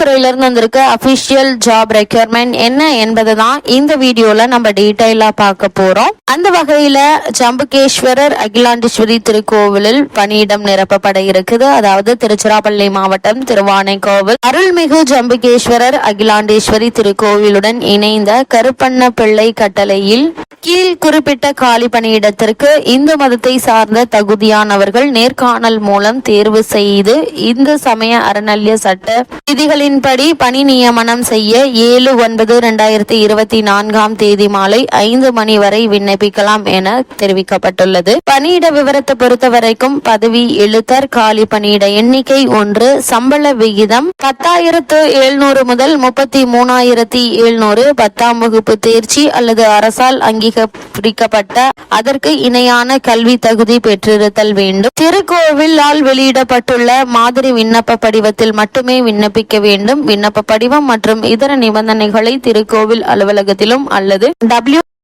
துறையிலிருந்து வந்திருக்க official job requirement என்ன என்பதை தான் இந்த வீடியோல நம்ம டீடைலா பார்க்க போறோம். அந்த வகையில ஜம்புகேஸ்வரர் அகிலாண்டேஸ்வரி திருக்கோவிலில் பணியிடம் நிரப்பப்பட இருக்குது. அதாவது திருச்சிராப்பள்ளி மாவட்டம் திருவானைக்கோவில். அருள்மிகு ஜம்புகேஸ்வரர் அகிலாண்டேஸ்வரி திருக்கோவிலுடன் இணைந்த கருப்பண்ண பிள்ளை கட்டளையில் கீழ் குறிப்பிட்ட காலி பணியிடத்திற்கு இந்து மதத்தை சார்ந்த தகுதியானவர்கள் நேர்காணல் மூலம் தேர்வு செய்து இந்து சமய அறநிலைய சட்ட விதிகளின்படி பணி நியமனம் செய்ய ஏழு ஒன்பது இரண்டாயிரத்தி இருபத்தி நான்காம் தேதி மாலை ஐந்து மணி வரை விண்ணப்பிக்கலாம் என தெரிவிக்கப்பட்டுள்ளது. பணியிட விவரத்தை பொறுத்தவரைக்கும் பதவி எழுத்தர் காலி பணியிட எண்ணிக்கை ஒன்று சம்பள விகிதம் பத்தாயிரத்து எழுநூறு முதல் முப்பத்தி மூணாயிரத்தி எழுநூறு பத்தாம் வகுப்பு தேர்ச்சி அல்லது அரசால் பிரிக்கப்பட்ட அதற்கு இணையான கல்வி தகுதி பெற்றிருத்தல் வேண்டும். திருக்கோவிலால் வெளியிடப்பட்டுள்ள மாதிரி விண்ணப்ப படிவத்தில் மட்டுமே விண்ணப்பிக்க வேண்டும். விண்ணப்ப படிவம் மற்றும் இதர நிபந்தனைகளை திருக்கோவில் அலுவலகத்திலும் அல்லது டபிள்யூ